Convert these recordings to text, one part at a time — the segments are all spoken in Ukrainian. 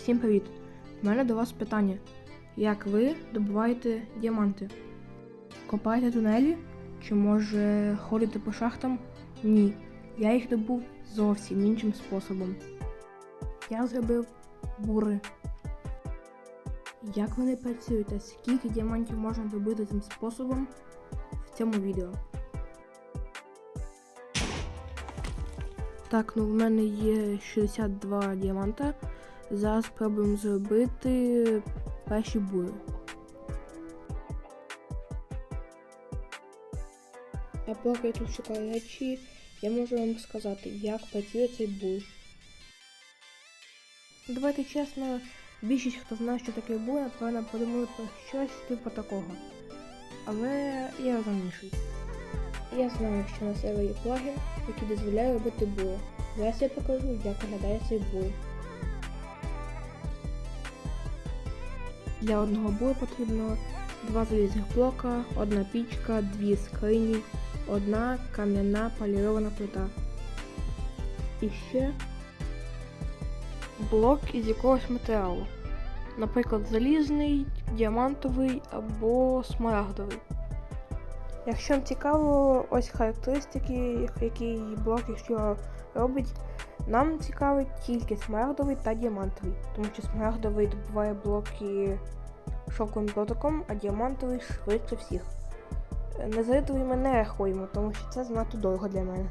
Всім привіт! У мене до вас питання. Як ви добуваєте діаманти? Копаєте тунелі? Чи може ходите по шахтам? Ні. Я їх добув зовсім іншим способом. Я зробив бури. Як вони працюють та скільки діамантів можна добити цим способом в цьому відео. Так, ну в мене є 62 діаманта. Зараз спробуємо зробити перші бури. А поки я тут шукаю речі, я можу вам сказати, як працює цей бур. Давайте чесно, більшість, хто знає, що таке бур, напевно, подумали про щось типу такого. Але я розумніший. Я знаю, що на сервері є плагін, який дозволяє робити бури. Зараз я покажу, як виглядає цей бур. Для одного бою потрібно два залізних блока, одна пічка, дві скрині, одна кам'яна полірована плита. І ще блок із якогось матеріалу. Наприклад, залізний, діамантовий або смарагдовий. Якщо вам цікаво, ось характеристики, який блок що робить, нам цікавить тільки смарагдовий та діамантовий, тому що смарагдовий добуває блоки шовковим протоком, а діамантовий швидше всіх. Незаритовий ми не рахуємо, тому що це занадто дорого для мене.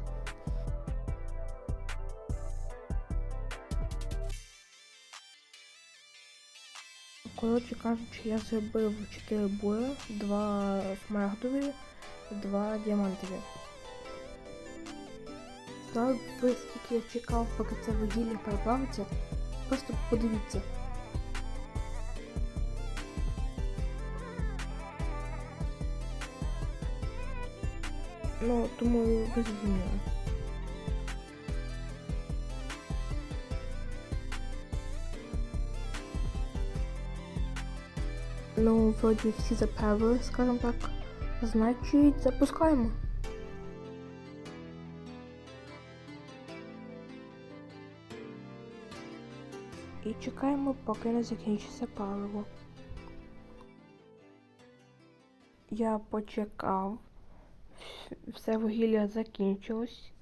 Коротше кажучи, я зробив 4 бури, 2 смарагдові, 2 діамантові. Зараз ви скільки я чекав, поки це вугілля переплавиться, просто подивіться. Ну, тому ви зрозуміли. Ну, вроді всі заправили, скажімо так. Значить, запускаємо. І чекаємо, поки не закінчиться паливо. Я почекав. Все вугілля закінчилось.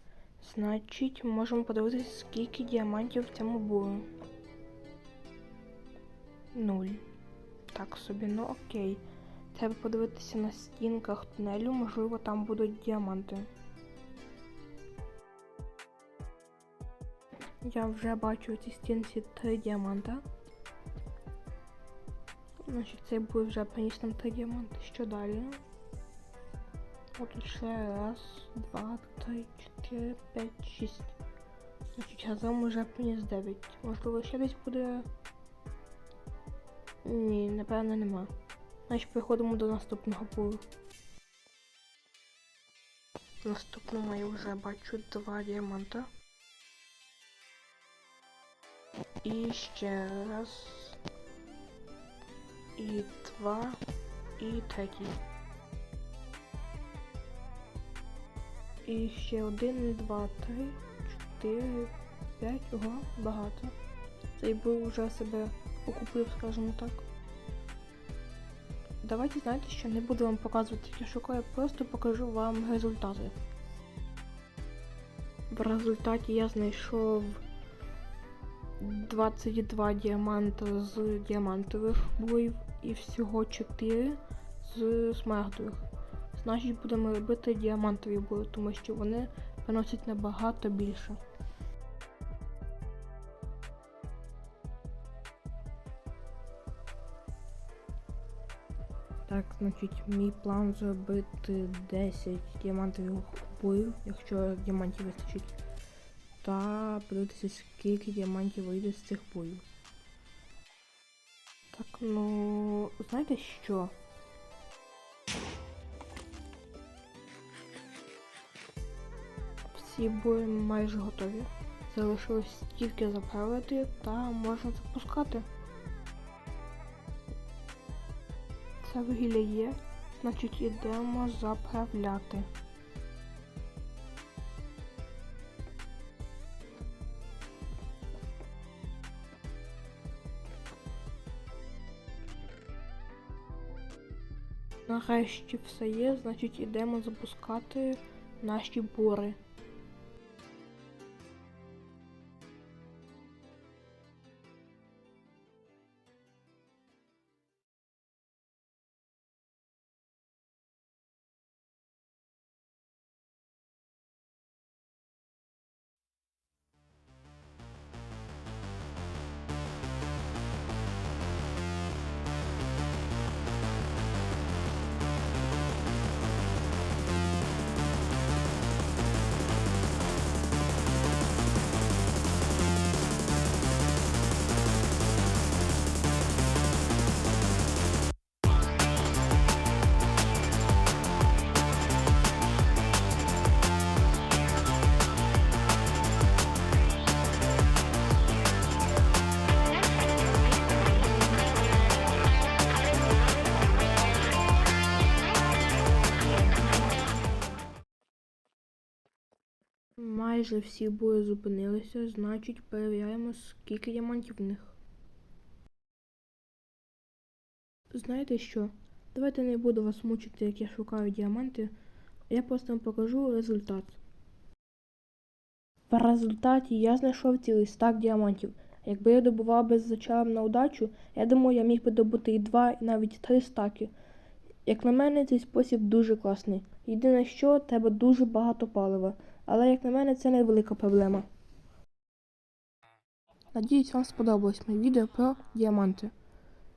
Значить, можемо подивитися, скільки діамантів в цьому було. Нуль. Так собі, ну окей. Треба подивитися на стінках тунелю, можливо, там будуть діаманти. Я вже бачу у цій стінці три діаманта. Значить, цей буде вже приніс нам три діаманти. Що далі? От ще раз, два, три, чотири, п'ять, шість. Значить, разом уже приніс дев'ять. Можливо, ще десь буде. Ні, напевно, нема. Значить, переходимо до наступного пулу. В наступному я вже бачу два діаманта. І ще раз. І два. І третій. І ще один, два, три, чотири, п'ять. Ого, багато. Цей був вже себе окупив, скажімо так. Давайте знаєте, що не буду вам показувати, як я просто покажу вам результати. В результаті я знайшов 22 діаманта з діамантових боїв і всього 4 з смарагдових. Значить будемо робити діамантові бої, тому що вони приносять набагато більше. Так, значить, мій план зробити 10 діамантових боїв, якщо діамантів вистачить. Та подивитися, скільки діамантів вийде з цих боїв. Так, ну, знаєте що? Всі бої майже готові. Залишилось тільки заправити та можна запускати. Це вугілля є, значить ідемо заправляти. Нарешті все є, значить ідемо запускати наші бори. Майже всі бої зупинилися, значить перевіряємо, скільки діамантів в них. Знаєте що? Давайте не буду вас мучити, як я шукаю діаманти. Я просто вам покажу результат. В результаті я знайшов цілий стак діамантів. Якби я добував без зачаром на удачу, я думаю, я міг би добути і два, і навіть три стаки. Як на мене, цей спосіб дуже класний. Єдине, що треба дуже багато палива. Але як на мене, це не велика проблема. Надіюсь, вам сподобалось моє відео про діаманти.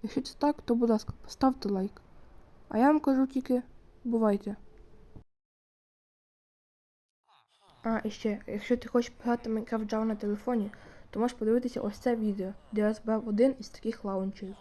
Якщо це так, то будь ласка, поставте лайк. А я вам кажу тільки бувайте. А, і ще, якщо ти хочеш пограти Minecraft Java на телефоні, то можеш подивитися ось це відео, де я збирав один із таких лаунчерів.